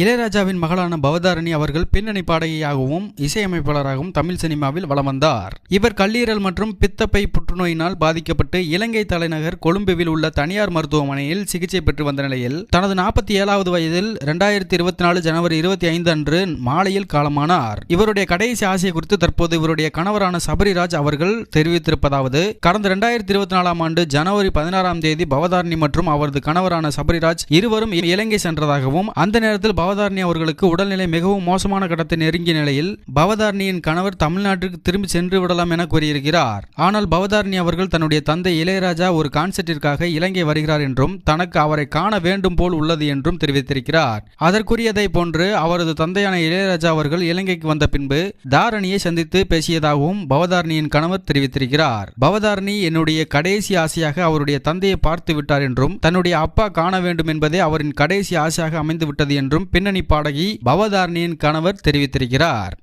இளையராஜாவின் மகளான பவதாரணி அவர்கள் பின்னணி பாடகியாகவும் இசையமைப்பாளராகவும் தமிழ் சினிமாவில் வலம் வந்தார். இவர் கல்லீரல் மற்றும் பித்தப்பை புற்றுநோயினால் பாதிக்கப்பட்டு இலங்கை தலைநகர் கொழும்புவில் உள்ள தனியார் மருத்துவமனையில் சிகிச்சை பெற்று வந்த நிலையில் தனது நாற்பத்தி ஏழாவது வயதில் இரண்டாயிரத்தி இருபத்தி நாலு ஜனவரி இருபத்தி ஐந்து அன்று மாலையில் காலமானார். இவருடைய கடைசி ஆசை குறித்து தற்போது இவருடைய கணவரான சபரிராஜ் அவர்கள் தெரிவித்திருப்பதாவது கடந்த இரண்டாயிரத்தி இருபத்தி நாலாம் ஆண்டு ஜனவரி பதினாறாம் தேதி பவதாரணி மற்றும் அவரது கணவரான சபரிராஜ் இருவரும் இலங்கை சென்றதாகவும் அந்த நேரத்தில் பவதாரணி அவர்களுக்கு உடல்நிலை மிகவும் மோசமான கட்டத்தை நெருங்கிய நிலையில் பவதாரணியின் கணவர் தமிழ்நாட்டிற்கு திரும்பி சென்று விடலாம் என கூறியிருக்கிறார். ஆனால் பவதாரணி அவர்கள் தன்னுடைய தந்தை இளையராஜா ஒரு கான்சர்ட்டிற்காக இலங்கை வருகிறார் என்றும் தனக்கு அவரை காண வேண்டும் போல் உள்ளது என்றும் தெரிவித்திருக்கிறார். அதற்குரியதை போன்று அவரது தந்தையான இளையராஜா அவர்கள் இலங்கைக்கு வந்த பின்பு தாரணியை சந்தித்து பேசியதாகவும் பவதாரணியின் கணவர் தெரிவித்திருக்கிறார். பவதாரணி என்னுடைய கடைசி ஆசையாக அவருடைய தந்தையை பார்த்து விட்டார் என்றும் தன்னுடைய அப்பா காண வேண்டும் என்பதே அவரின் கடைசி ஆசையாக அமைந்து விட்டது என்றும் பின்னணி பாடகி பவதாரணியின் கணவர் தெரிவித்திருக்கிறார்.